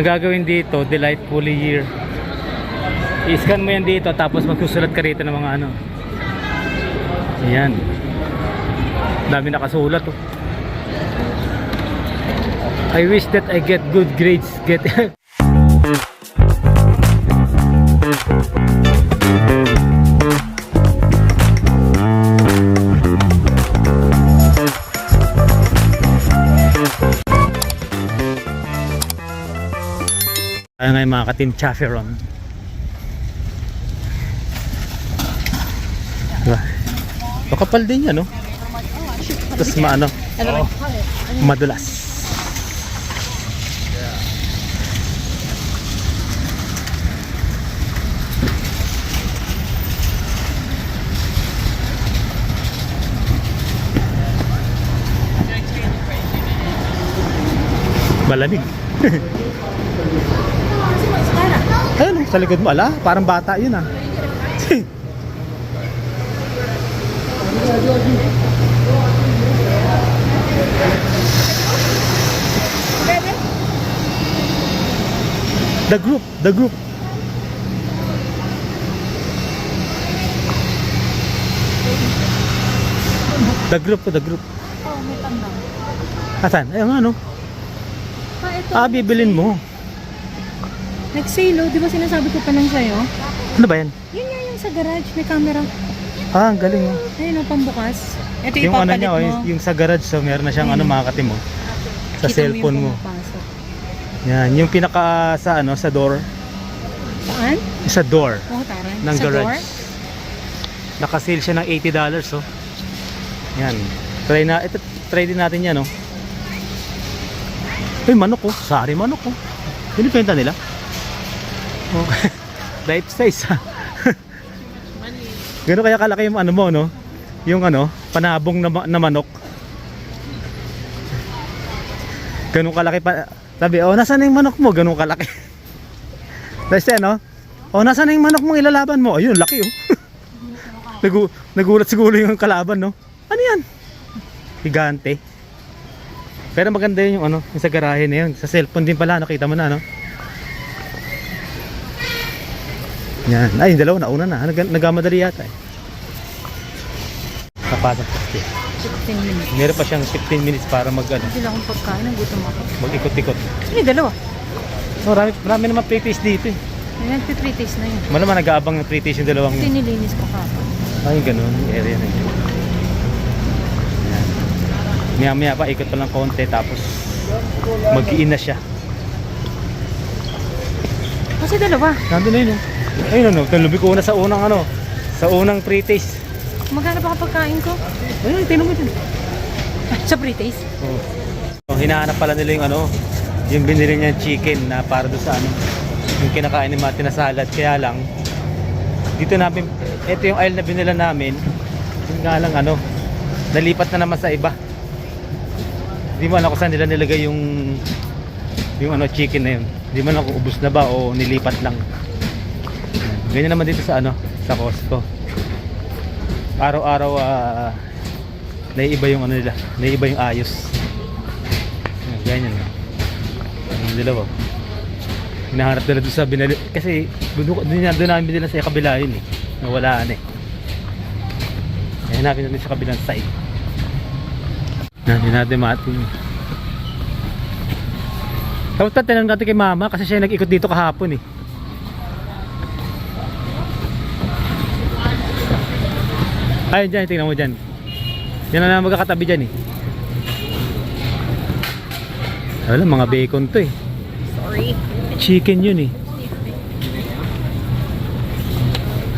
Ang gagawin dito, delightfully year. I-scan mo yan dito tapos magsusulat ka rito ng mga ano. Ayan. Dami nakasulat oh. I wish that I get good grades. Get Tayo ngayon mga ka-team. Diba? O kapal din yan, no? Tapos maano, madulas. Malamig. Sa likod mo, ala, parang bata yun ah. The group, the group. The group, the group. Oh, may tambang. Asan? Ayun ano? Ah, bibilin mo. Nag-sale, oh. Di ba sinasabi ko pa lang sa'yo? Ano ba yan? Yun nga yung sa garage, may camera. Ah, ang galing oh. Ayun, oh, pambukas. Ito Yung ano ipapalit niya, oh, mo. yung, yung sa garage, so meron na siyang ano mga katim mo. Sa Kita cellphone yung mo. Yan, yung pinaka sa ano, sa door. Saan? Sa door Oh, taray. ng sa garage. door? Naka-sale siya ng 80 dollars, oh. Yan. Try na, ito, try din natin yan, oh. Uy, manok, oh. Sari manok, oh. Binibenta nila. Oh. Life size, ha. Kaya kalaki yung ano mo, no? Yung ano, panabong na, na manok. Ganun kalaki pa. Sabi, oh, nasaan na yung manok mo? Ganun kalaki. Tapos yan, no? Oh, nasaan na yung manok mong ilalaban mo? Ayun, laki, oh. Nagu nagulat siguro yung kalaban, no? Ano yan? Gigante. Pero maganda yun yung ano, yung sa garahe na yun. Sa cellphone din pala, nakita mo na, no? Yan. Ay, yung dalawa, nauna na. Nag nagmamadali yata, eh. Kapasok kasi. 15 minutes. Meron pa siyang 15 minutes para mag, ano, Hindi lang akong pagkain, nagutom ako. mag-ikot-ikot. May dalawa. Marami, marami naman pre-taste dito, eh. 3 days na yun. Malaman nag-aabang ng pre-taste yung dalawang Ito nilinis ko kapon. Ay, ganun. Yung area na yun. Ayan. Maya maya pa, ikot pa lang konti tapos mag-iin na siya. Kasi dalawa. Nandun na yun. oh. Ayun ano, talubi ko na sa unang ano, sa unang pre-taste. Magkano ba kapagkain ko? Ayun, tinan mo dun. sa pre-taste? Oh. So, hinahanap pala nila yung ano, yung binili niya chicken na para doon sa ano, yung kinakain ni Mati na salad. Kaya lang, dito namin, ito yung aisle na binila namin, yung nga lang ano, nalipat na naman sa iba. Hindi mo alam kung saan nila nilagay yung yung ano chicken na yun. Hindi mo alam kung ubus na ba o nilipat lang. Ganyan naman dito sa ano, sa Costco. Araw-araw ah naiiba yung ano nila, naiiba yung ayos. Ganyan. Yung dalawa. Hinaharap nila doon sa binali. Kasi doon, doon, namin binila sa kabila yun eh. Nawalaan eh. Kaya hanapin natin sa kabilang side. Natin natin matin. Tapos tatanong natin kay mama kasi siya nag-ikot dito kahapon eh. Ayun dyan, tingnan mo dyan. Yan na naman magkakatabi dyan eh. Wala, mga bacon to eh. Sorry. Chicken yun eh.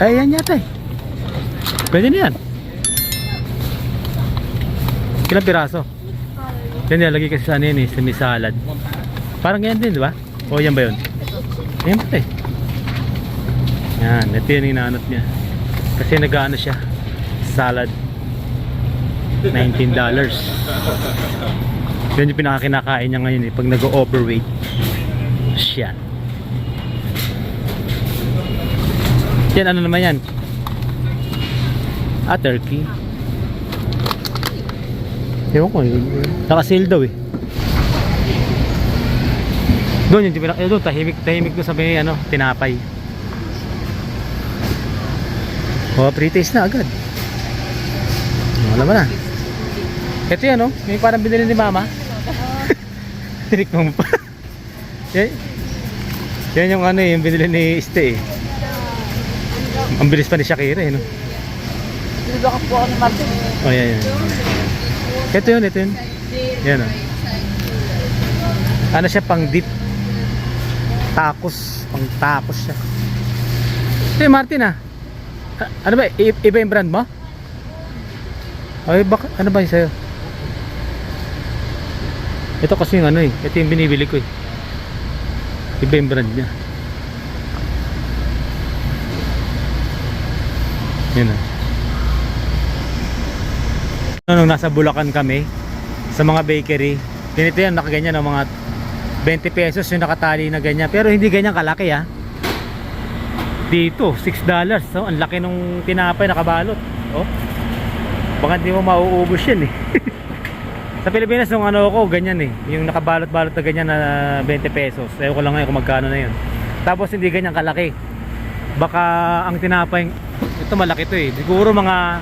Ay, yan yata eh. Pwede na yan. Ilang piraso? Yan nilalagay kasi sa ano yun eh, sa may salad. Parang yan din, di ba? O yan ba yun? Yan ba eh. Yan, ito yun yung inaanot niya. Kasi nag-ano siya, salad. $19. Yan yung pinakakinakain niya ngayon eh, pag nag-overweight. Siya. Yan, ano naman yan? Ah, turkey. Ewan ko, naka-sale daw eh. Doon yung pinak- eh, doon tahimik tahimik doon sa may ano, tinapay. Oh, pre-taste na agad. Oh, alam mo na. Ito yan, oh. May parang binili ni Mama. Tinikman mo pa. yan, yan yung ano eh, yung binili ni Este eh. Ang bilis pa ni Shakira eh, no? Ka po ako ni Martin. Oh, yan, yan. Ito yun, ito yun. Yan, oh. Ano siya, pang dip. Tacos. Pang tacos siya. Hey, Martin ah. Ano ba, iba yung brand mo? Ay, baka, ano ba yung sa'yo? Ito kasi yung ano eh. Ito yung binibili ko eh. Iba yung brand niya. Yun ah. Nung nasa Bulacan kami, sa mga bakery, ganito yan, nakaganyan ng mga 20 pesos yung nakatali na ganyan. Pero hindi ganyan kalaki ha. Dito, 6 dollars. So, ang laki nung tinapay nakabalot. Oh. Baka hindi mo mauubos yan eh. sa Pilipinas nung ano ko, ganyan eh. Yung nakabalot-balot na ganyan na 20 pesos. Ewan ko lang ngayon kung magkano na yun. Tapos hindi ganyan kalaki. Baka ang tinapay, ito malaki to eh. Siguro mga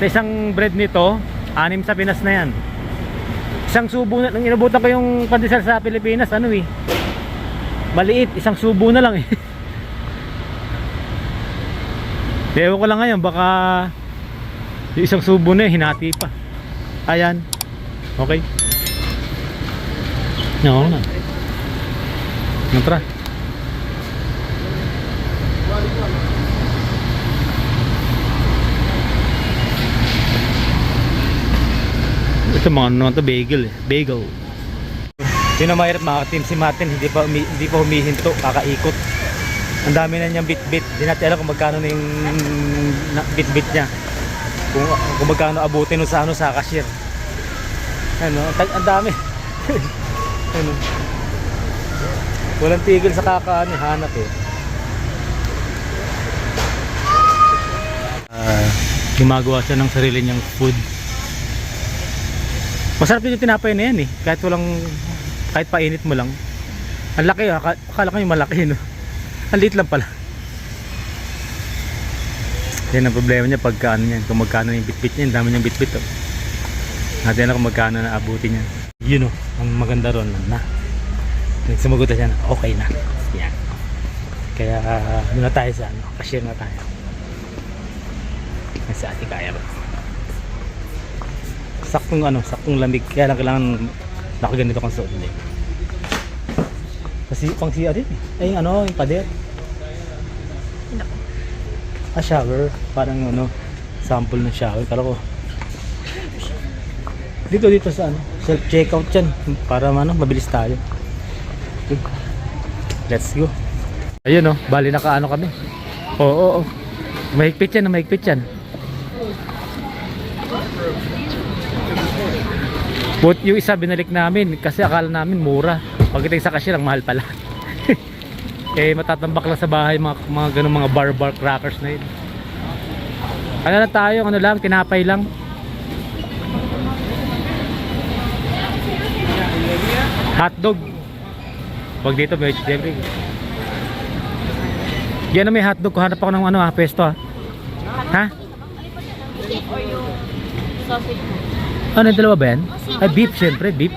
sa isang bread nito, anim sa Pinas na yan. Isang subo na, nang inabutan ko yung pandesal sa Pilipinas, ano eh. Maliit, isang subo na lang eh. Ewan ko lang ngayon, baka yung isang subo na hinati pa. Ayan. Okay. Oo na. Tara? Ito mga ano to, bagel eh. Bagel. Yun ang mahirap mga team si Martin, hindi pa, umi, hindi pa humihinto, kakaikot. Ang dami na niyang bit-bit. Hindi natin alam kung magkano na yung bit-bit niya. Kung, kung magkano abutin sa ano sa cashier. Ano, tag- ang dami. ano. Walang tigil sa kakaano, hanap eh. Ah, gumagawa siya ng sarili niyang food. Masarap din yung tinapay na yan eh. Kahit walang, kahit painit mo lang. Ang laki ah. Aka- Akala ko yung malaki no. Ang liit lang pala. Yan ang problema niya pagka ano. Kung magkano yung bitbit niya. Ang dami niyang bitbit oh. Natin na kung magkano na abutin niya. Yun oh. Ang maganda ron na. Sumagot na siya na okay na. Yan. Kaya uh, na tayo sa ano. Cashier na tayo. Sa ati kaya ba? saktong ano, saktong lamig kaya lang kailangan nakaganito kang suot. Kasi pang siya din eh. Ay ano, yung pader. Ah, shower. Parang ano, sample ng shower. Kala ko. Dito, dito sa ano, self-checkout yan. Para ano, mabilis tayo. Let's go. Ayun oh, bali nakaano kami. Oo, oo, oo. Mahigpit yan, mahigpit yan. But yung isa binalik namin kasi akala namin mura. Pagdating sa cashier ang mahal pala. Eh matatambak lang sa bahay mga mga ganung mga bar bar crackers na yun. Ano na tayo, ano lang, tinapay lang. Hotdog. Pag dito may HDMI. Yan na may hotdog. Kuhanap ako ng ano ha, pesto ha. Ha? Ano yung dalawa ba yan? Ay, beef syempre, beef.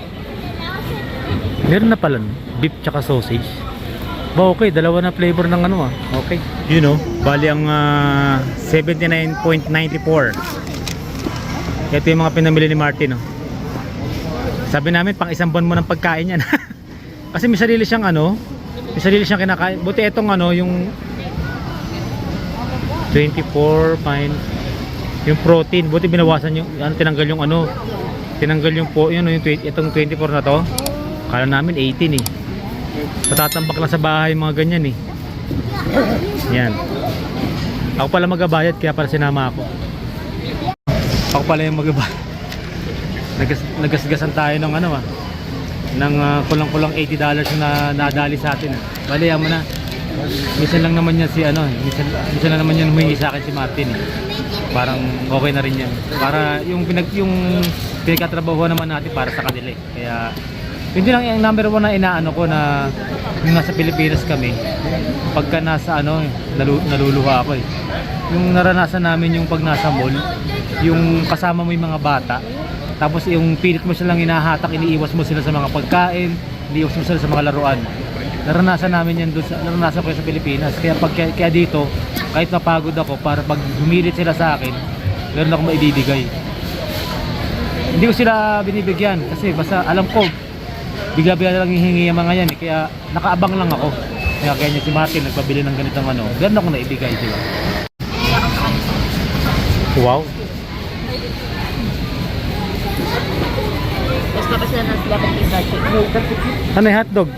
Meron na pala, beef tsaka sausage. Ba, okay, dalawa na flavor ng ano ah. Okay. You know, bali ang ah, 79.94. Ito yung mga pinamili ni Martin, oh. Sabi namin, pang isang buwan mo ng pagkain yan. Kasi may sarili siyang ano, may sarili siyang kinakain. Buti itong ano, yung 24 pine yung protein buti binawasan yung ano tinanggal yung ano tinanggal yung po yun yung 20, itong 24 na to kala namin 18 eh patatambak lang sa bahay mga ganyan eh. Yan. Ako pala magabayad kaya pala sinama ako. Ako pala yung magabayad Nagas, nagasgasan tayo ng ano ah. Ng ah, kulang-kulang 80 dollars na nadali sa atin ah. bali mo na. Minsan lang naman yan si ano minsan, minsan lang naman yan humingi sa akin si Martin eh. Parang okay na rin yan. Para yung pinag yung pinagkatrabaho naman natin para sa kanila eh. kaya Yun din lang yung number one na inaano ko na yung nasa Pilipinas kami. Pagka nasa ano, nalu, naluluha ako eh. Yung naranasan namin yung pag nasa mall, yung kasama mo yung mga bata, tapos yung pilit mo silang hinahatak, iniiwas mo sila sa mga pagkain, iniiwas mo sila sa mga laruan. Naranasan namin yan doon sa, naranasan ko sa Pilipinas. Kaya pag kaya, kaya dito, kahit napagod ako, para pag humilit sila sa akin, meron akong maibibigay. Hindi ko sila binibigyan kasi basta alam ko bigla-bigla lang hihingi yung mga yan eh. Kaya nakaabang lang ako. Kaya kaya niya si Martin nagpabili ng ganitong ano. Ganun ako naibigay sila. Wow. Tapos tapos na sila kung. Ano yung hotdog?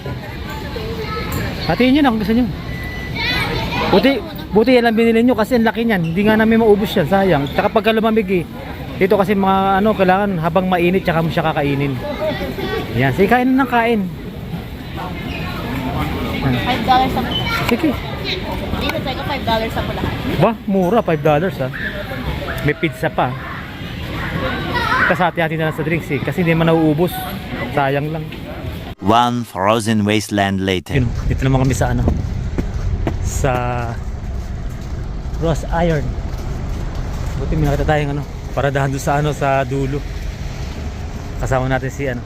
Hatiin nyo na kung gusto nyo. Buti, buti yan lang binili nyo kasi ang laki niyan. Hindi nga namin maubos yan, sayang. Tsaka pagka lumamig eh. Dito kasi mga ano, kailangan habang mainit tsaka mo siya kakainin. Yan, sige kain na ng kain. Yan. $5 sa pula. Sige. Dito tayo $5 sa pulahan. Ba, mura, 5 dollars ha. May pizza pa. Kasati natin na lang sa drinks eh. Kasi hindi man nauubos. Sayang lang. One frozen wasteland later. Yun, dito naman kami sa ano sa Ross Iron. Buti may nakita tayong ano, paradahan doon sa ano sa dulo. Kasama natin si ano,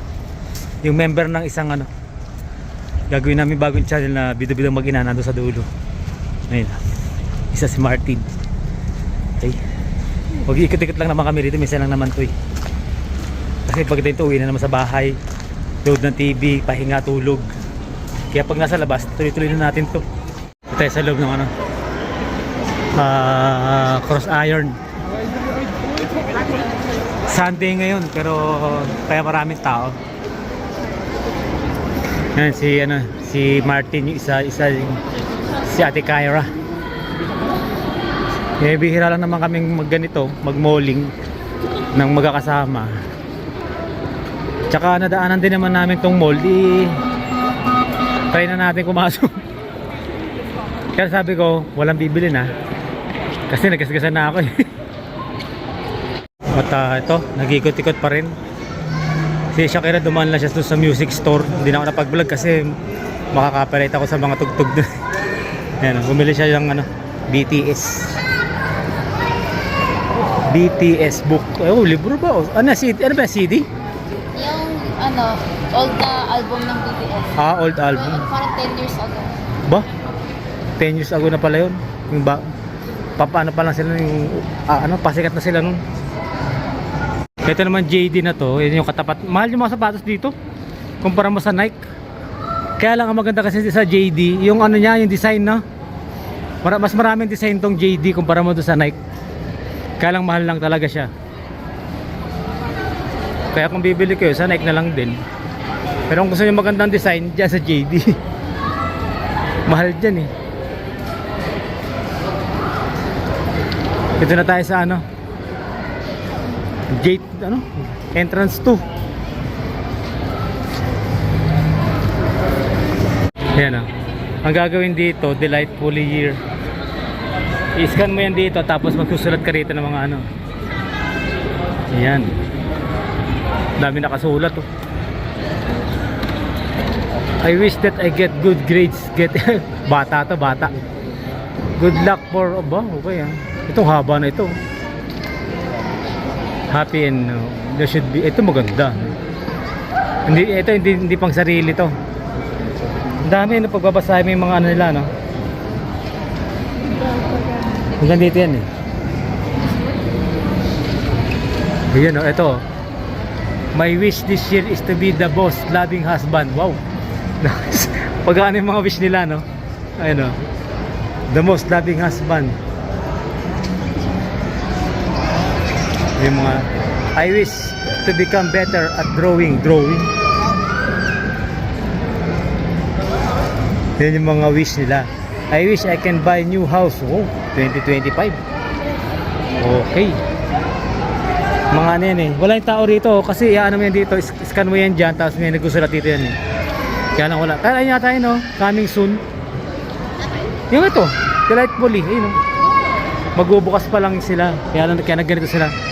yung member ng isang ano, gagawin namin bagong channel na bida-bidang mag-ina nandun sa dulo. Ayun. Isa si Martin. Okay. Huwag ikot-ikot lang naman kami dito, minsan lang naman to eh. Kasi pag ito uwi na naman sa bahay, load ng TV, pahinga, tulog. Kaya pag nasa labas, tuloy-tuloy na natin to. Tayo sa loob ng ano, ah, cross iron. Sunday ngayon, pero kaya maraming tao. Yan si ano, si Martin yung isa, isa si Ate Kyra. Eh, bihira lang naman kaming magganito, mag-malling ng magkakasama. Tsaka nadaanan din naman namin tong mall, di try na natin kumasok. Kaya sabi ko, walang bibili na. Kasi nagasgasan na ako eh. At ah, ito, nag-ikot-ikot pa rin. Si Shakira dumaan lang siya doon sa music store. Hindi na ako napag-vlog kasi makaka-copyright ako sa mga tugtog na. Ayan, bumili siya ng ano, BTS. BTS book. Oh, libro ba? Ano, CD? Ano ba, CD? Yung ano, old na album ng BTS. Ah, old album. Parang 10 years ago. Ba? 10 years ago na pala yun. Yung ba, papaano pa lang sila yung, ah, ano, pasikat na sila nun. Ito naman JD na to, yun yung katapat. Mahal yung mga sapatos dito. Kumpara mo sa Nike. Kaya lang ang maganda kasi sa JD, yung ano niya, yung design na. Mara- Mas maraming design tong JD kumpara mo doon sa Nike. Kaya lang mahal lang talaga siya. Kaya kung bibili kayo, sa Nike na lang din. Pero kung gusto niyo magandang design, dyan sa JD. mahal dyan eh. Ito na tayo sa ano? Gate, ano? Entrance 2. Ayan ah. Ang gagawin dito, delightfully year. I-scan mo yan dito tapos magsusulat ka rito ng mga ano. Ayan. Dami nakasulat oh. I wish that I get good grades. Get bata to, bata. Good luck for aba, okay ah. Itong haba na ito. Happy and uh, there should be ito maganda. Hindi ito hindi hindi pang sarili to. Ang dami no pagbabasahin yung mga ano nila no. Hanggang dito yan eh. Ayan o, ito. My wish this year is to be the boss, loving husband. Wow. Pag ano yung mga wish nila, no? Ayun o. The most loving husband. Yung mga I wish to become better at drawing. Drawing. Yan yung mga wish nila. I wish I can buy new house. Oh, 2025. Okay. Mga ano eh. Wala yung tao rito kasi ano mo yan dito. Scan mo yan dyan tapos may nagsusulat dito yan eh. Kaya lang wala. Kaya yata yun no. Coming soon. Yung ito. Delightfully. Ayun no. Magbubukas pa lang sila. Kaya, lang- kaya nagganito sila.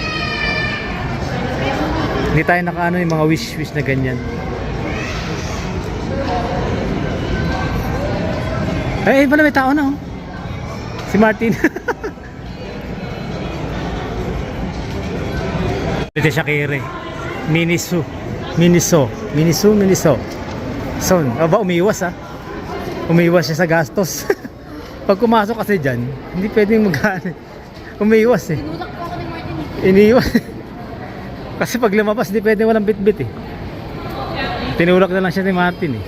Hindi tayo nakaano yung mga wish-wish na ganyan. Eh, Ay, pala may tao na oh. Si Martin. Dito siya kere. Miniso. Miniso. Miniso, Miniso. Son. Ah, Aba, umiwas ah. Umiwas siya sa gastos. Pag pumasok kasi dyan, hindi pwedeng mag Umiwas eh. Iniwas. Kasi pag lumabas, di pwede walang bit-bit eh. Tinulak na lang siya ni Martin eh.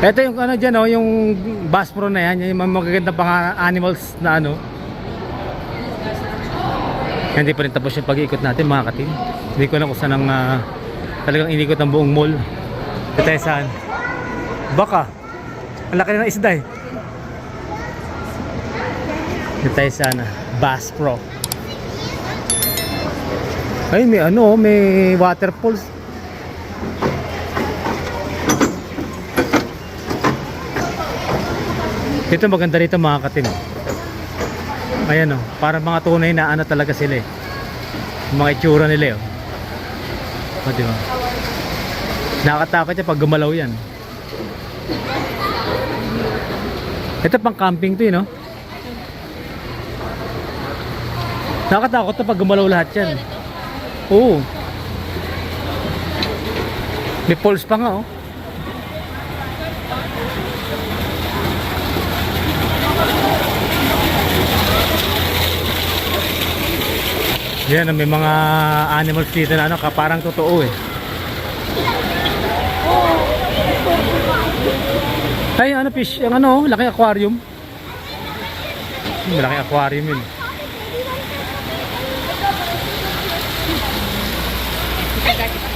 Ito yung ano dyan oh, yung Bass Pro na yan, yung mga magagandang pang animals na ano. Hindi pa rin tapos yung pag-iikot natin mga katim. Hindi ko na kung saan ang ah, talagang inikot ang buong mall. Ito tayo saan? Baka. Ang laki na ng isda eh. Dito tayo sa ano, Bass Pro. Ay, may ano, may waterfalls. Ito maganda rito mga katim. Ayan oh, para mga tunay na ano talaga sila eh. Mga itsura nila oh. O, di ba? Nakakatakot yan pag gumalaw yan. Ito pang camping to eh, no? Nakakatakot to pag gumalaw lahat yan. Oo. May pulse pa nga oh. Yan, may mga animals dito na ano, parang totoo eh. Ay, ano fish, yung ano, laki aquarium. Malaki aquarium yun.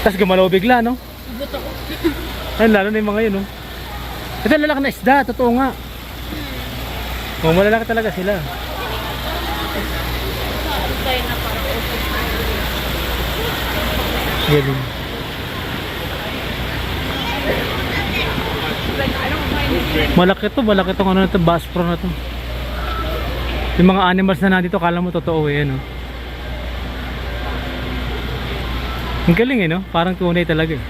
Tapos gumalaw bigla, no? Ay, lalo na yung mga yun, no? Ito, lalaki na isda, totoo nga. Oh, malalaki talaga sila. Galing. Malaki to, malaki tong ano na to, bass pro na to. Yung mga animals na nandito, kala mo totoo eh, no? Ang galing eh, no? Parang tunay talaga eh.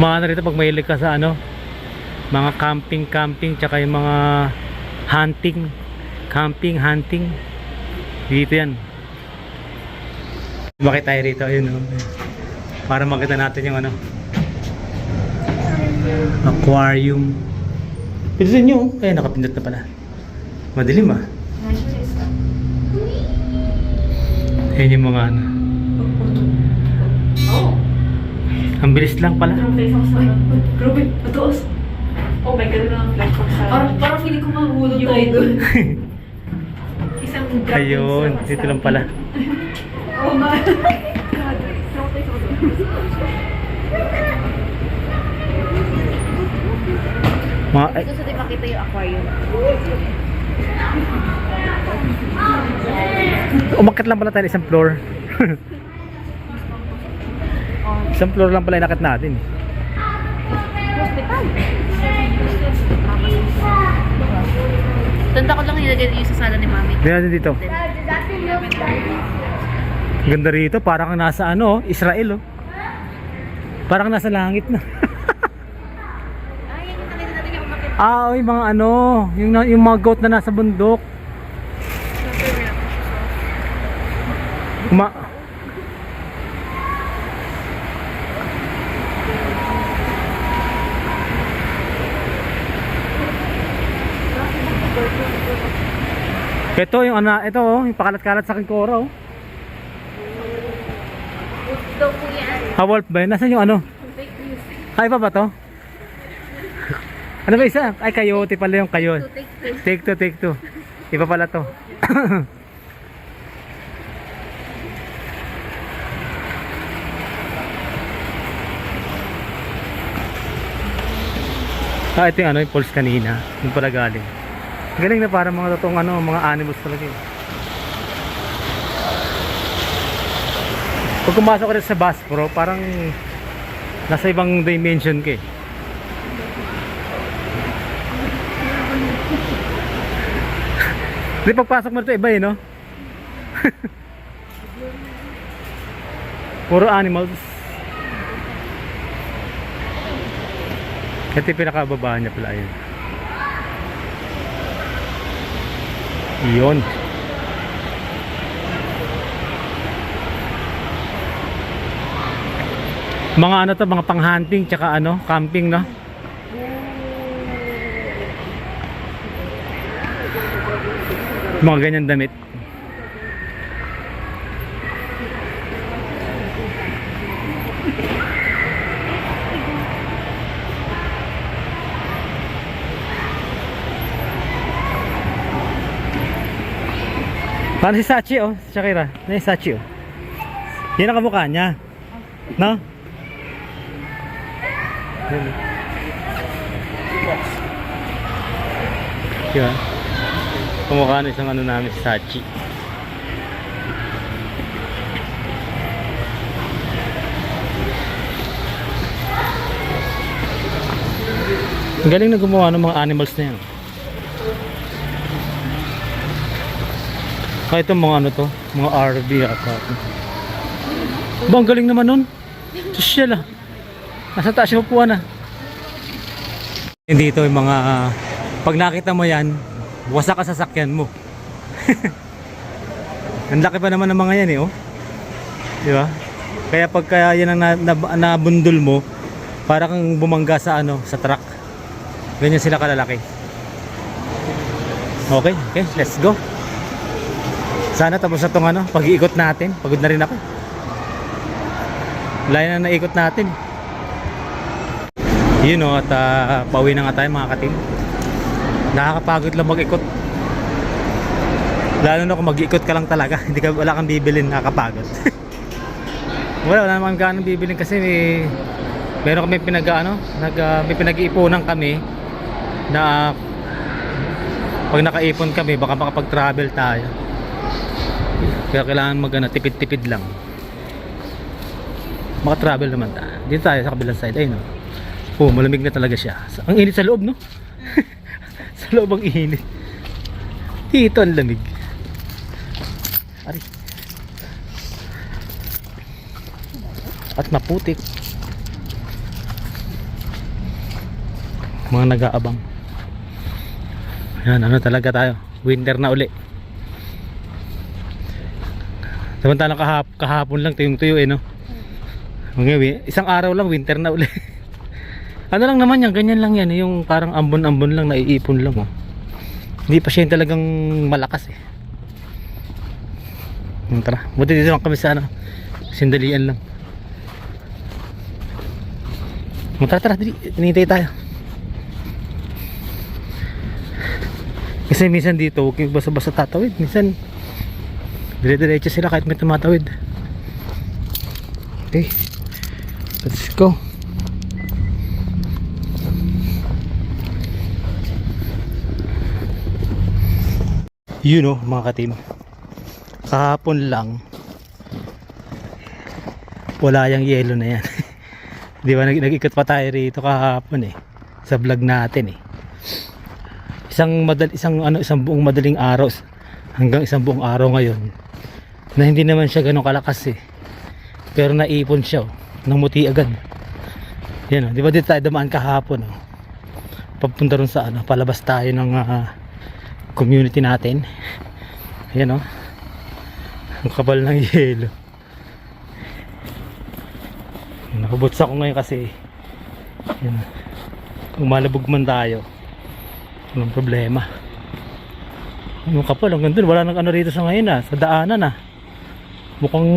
Mga ano rito pag mahilig ka sa ano, mga camping, camping, tsaka yung mga hunting, camping, hunting. Dito yan. Bakit tayo rito? Ayun, no? Para makita natin yung ano, aquarium. Pindutin nyo, oh. kaya nakapindot na pala. Madilim ah. Ayan yung mga ano. Ang bilis lang pala. Grabe, matuos. Oh my God, ang flash ko sa... Parang, parang feeling ko mahulog tayo doon. Isang drop Ayun, dito lang pala. Oh my Mga, ay, Gusto din makita yung aquarium. umakit lang pala tayo isang floor. isang floor lang pala inakit natin. Hospital. Tanda ko lang nilagay yung sa sala ni Mami. Tingnan natin dito. Ganda rito, parang nasa ano, Israel oh. Parang nasa langit na. Ah, yung mga ano, yung, yung mga goat na nasa bundok. Ma Ito yung ano, ito oh, yung pakalat-kalat sa akin kora oh. Daw po yan. Ha, Wolf ba yun? Nasaan yung ano? Ay, pa ba to? ano ba isa? Ay, coyote pala yung two. Take two, take two. Iba pala to. ah, ito yung ano, yung pulse kanina. Yung pala galing. Galing na para mga totoong ano, mga animals talaga yun. Pag pumasok ka sa bus pro, parang nasa ibang dimension ka eh. Di pagpasok mo ito iba eh, no? Puro animals. Ito yung pinakababa niya pala yun. Yun. Mga ano to, mga pang-hunting tsaka ano, camping no? Mga ganyan damit. Parang si Sachi oh, si Shakira. Na yung Sachi oh. Yan ang kamukha niya. No? Diba? Kumukha na isang ano namin si Sachi. Galing na gumawa ng mga animals na yan. Kahit itong mga ano to, mga RV ata. Ba, ang galing naman nun. Social ah. Nasa taas yung upuan ah. Dito yung mga, pag nakita mo yan, wasak ka sa sakyan mo. ang laki pa naman ng mga yan eh, oh. Di ba? Kaya pagka yan ang na, na, nabundol mo, para kang bumangga sa ano, sa truck. Ganyan sila kalalaki. Okay, okay, let's go. Sana tapos na tong ano, pag-iikot natin. Pagod na rin ako. Layo na naikot natin. Yun o, at uh, pauwi na nga tayo mga katim. Nakakapagod lang mag-ikot. Lalo na kung mag-ikot ka lang talaga. Hindi ka, wala kang bibilin, nakakapagod. wala, wala naman ganang bibilin kasi may, meron kami pinag, ano, nag, uh, may pinag-iipunan kami na pag nakaipon kami, baka makapag-travel tayo. Kaya kailangan mag ano, tipid-tipid lang. Maka-travel naman tayo. Dito tayo sa kabilang side. Ayun, no? Oh, malamig na talaga siya. Ang init sa loob, no? sa loob ang init. Dito ang lamig. Ari. At maputik. Mga nag-aabang. Yan, ano talaga tayo. Winter na uli. Samantalang kahap, kahapon lang tuyong tuyo eh no. Mga wi- isang araw lang winter na uli. ano lang naman yan, ganyan lang yan, eh, yung parang ambon-ambon lang naiipon lang oh. Hindi pa siya yung talagang malakas eh. Yung tara, buti dito lang kami sa ano, sindalian lang. Yung Tara, tara, dali, hinihintay tayo. Kasi minsan dito, huwag yung basta-basta tatawid. Minsan, dire-diretso sila kahit may tumatawid. Okay. Let's go. You know, mga katim. Kahapon lang, wala yung yelo na yan. Di ba, nag nag-ikot pa tayo rito kahapon eh. Sa vlog natin eh isang madal isang ano isang buong madaling araw hanggang isang buong araw ngayon na hindi naman siya ganun kalakas eh. Pero naipon siya oh, namuti agad. Yan oh, di ba dito tayo dumaan kahapon oh. papunta ron sa ano palabas tayo ng ah, community natin. Yan oh. Ang kapal ng yelo. Nakabutsa ko ngayon kasi yan. Kung man tayo. Walang problema. Yung kapal ang ganda wala nang ano rito sa ngayon ah. Sa daanan ah mukhang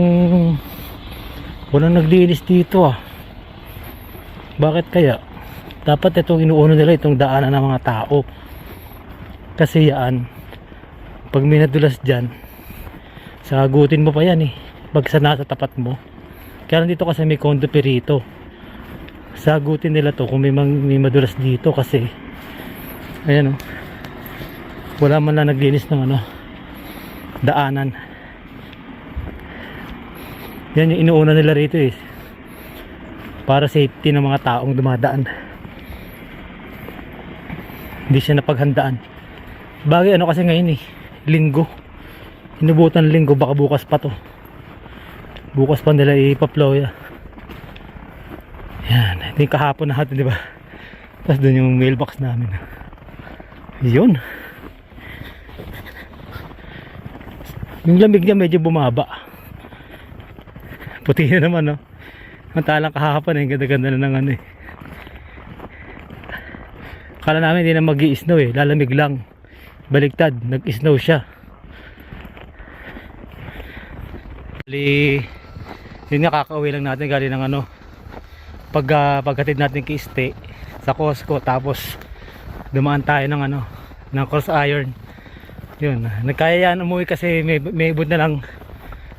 walang naglinis dito ah. Bakit kaya? Dapat itong inuuno nila itong daanan ng mga tao. Kasi yan pag may nadulas dyan sagutin mo pa yan eh. Pag sa nasa tapat mo. Kaya dito kasi may condo perito sagutin nila to kung may, may madulas dito kasi ayan o wala man lang naglinis ng ano daanan yan yung inuuna nila rito eh para safety ng mga taong dumadaan hindi siya napaghandaan bagay ano kasi ngayon eh linggo inubutan linggo baka bukas pa to Bukas pa nila ipaplow ya. Yan, ito yung kahapon natin, di ba? Tapos doon yung mailbox namin. Yun. Yung lamig niya medyo bumaba. Puti na naman, no? Ang talang kahapon, eh. Ganda-ganda na ng ano, eh. Kala namin hindi na mag snow eh. Lalamig lang. Baligtad. Nag-snow siya. Bali, yun nga kakauwi lang natin galing ng ano pag uh, paghatid natin kay Ste sa Costco tapos dumaan tayo ng ano ng cross iron yun nagkaya yan umuwi kasi may, may ibod na lang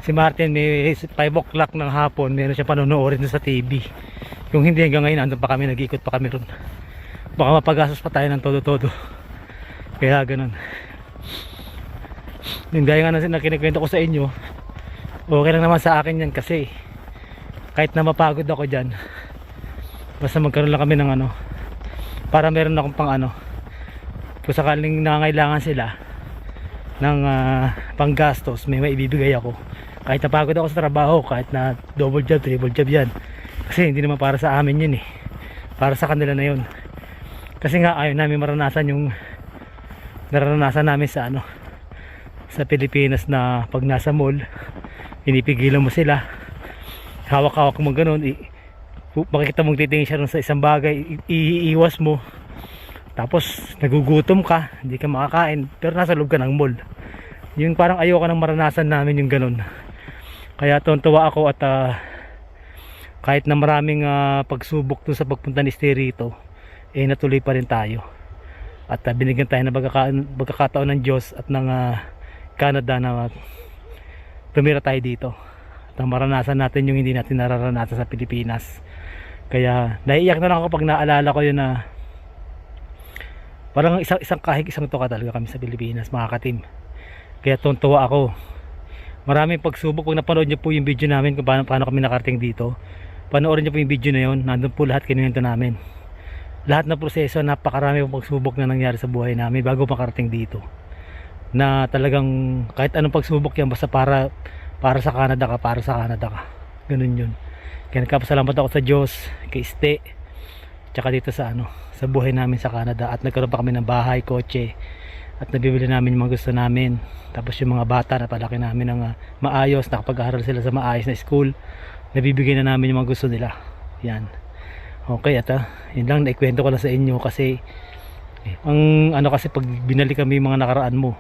si Martin may 5 o'clock ng hapon meron siya panonoodin doon sa TV yung hindi hanggang ngayon andun pa kami nag-ikot pa kami ron. Baka mapagastos pa tayo ng todo-todo. Kaya ganun. Yung gaya nga na kinikwento ko sa inyo okay lang naman sa akin yan kasi kahit na mapagod ako dyan basta magkaroon lang kami ng ano para meron akong pang ano kung sakaling nangailangan sila ng ah, panggastos may maibibigay ako kahit napagod ako sa trabaho kahit na double job, triple job yan. Kasi hindi naman para sa amin yun eh. Para sa kanila na yun. Kasi nga ayaw namin maranasan yung naranasan namin sa ano sa Pilipinas na pag nasa mall pinipigilan mo sila. Hawak-hawak mo ganun i- makikita mong titingin siya sa isang bagay iiwas mo. Tapos nagugutom ka hindi ka makakain pero nasa loob ka ng mall. Yung parang ayoko nang maranasan namin yung ganun kaya tuwa ako at ah, kahit na maraming ah, pagsubok dun sa pagpunta ni Stay rito eh natuloy pa rin tayo. At ah, binigyan tayo ng pagkaka- pagkakataon ng Diyos at ng ah, Canada na tumira tayo dito. At ah, maranasan natin yung hindi natin nararanasan sa Pilipinas. Kaya naiiyak na lang ako pag naalala ko yun na parang isang, isang kahig isang toka talaga kami sa Pilipinas mga katim kaya tuntua ako maraming pagsubok. Kung napanood niyo po yung video namin kung paano, paano kami nakarating dito. Panoorin niyo po yung video na yun. Nandun po lahat kinuwento namin. Lahat ng proseso napakarami pong pagsubok na nangyari sa buhay namin bago makarating dito. Na talagang kahit anong pagsubok yan basta para para sa Canada ka para sa Canada ka. Ganun yun. Kaya nagkapasalamat ako sa Diyos kay Ste tsaka dito sa ano sa buhay namin sa Canada. At nagkaroon pa kami ng bahay, kotse at nabibili namin yung mga gusto namin. Tapos yung mga bata na palaki namin ng ah, maayos nakapag-aaral sila sa maayos na school nabibigay na namin yung mga gusto nila. Yan. Okay at ah, yun lang naikwento ko lang sa inyo kasi eh, ang ano kasi pag binalik kami mga nakaraan mo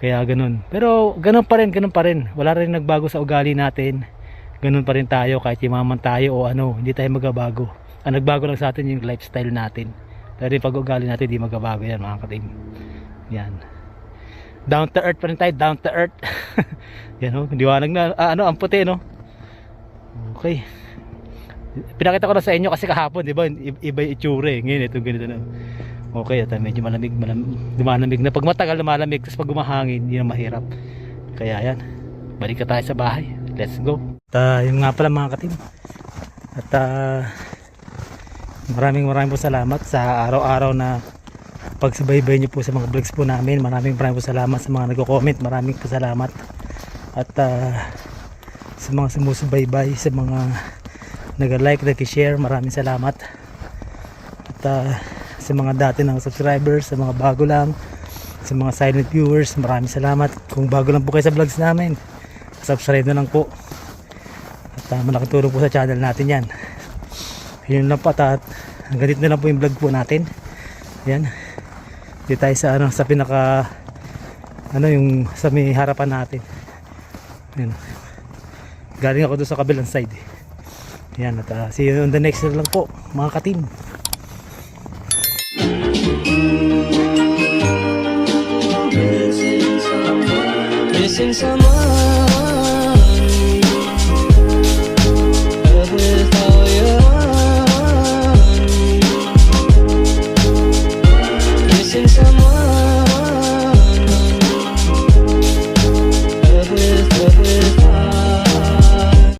kaya ganun. Pero ganun pa rin ganun pa rin. Wala rin nagbago sa ugali natin. Ganun pa rin tayo kahit yumaman tayo o ano hindi tayo magbabago. Ang nagbago lang sa atin yung lifestyle natin. Pero yung pag-ugali natin hindi magbabago yan mga katim yan. Down to earth pa rin tayo down to earth. Yan o liwanag na. Ah, ano ang puti no? Okay. Pinakita ko na sa inyo kasi kahapon di ba? Iba yung itsura eh. Ngayon ito ganito na. Okay at medyo malamig malam, lumalamig na. Pag matagal lumalamig tapos pag gumahangin hindi na mahirap. Kaya yan. Balik ka tayo sa bahay. Let's go. At ah, yun nga pala mga katim at ah, maraming maraming po salamat sa araw-araw na pagsubaybay niyo po sa mga vlogs po namin. Maraming maraming po salamat sa mga nagko-comment. Maraming po salamat. At ah, sa mga sumusubaybay sa mga nag-like, nag-share maraming salamat. At ah, sa mga dati ng subscribers sa mga bago lang sa mga silent viewers maraming salamat. Kung bago lang po kayo sa vlogs namin subscribe na lang po. At uh, malaking tulong po sa channel natin yan. Yun lang po. At hanggang dito na lang po yung vlog po natin. Yan dito tayo sa ano sa pinaka ano yung sa may harapan natin. Yan galing ako doon sa kabilang side eh. yan at uh, see you on the next lang po mga katim Missing someone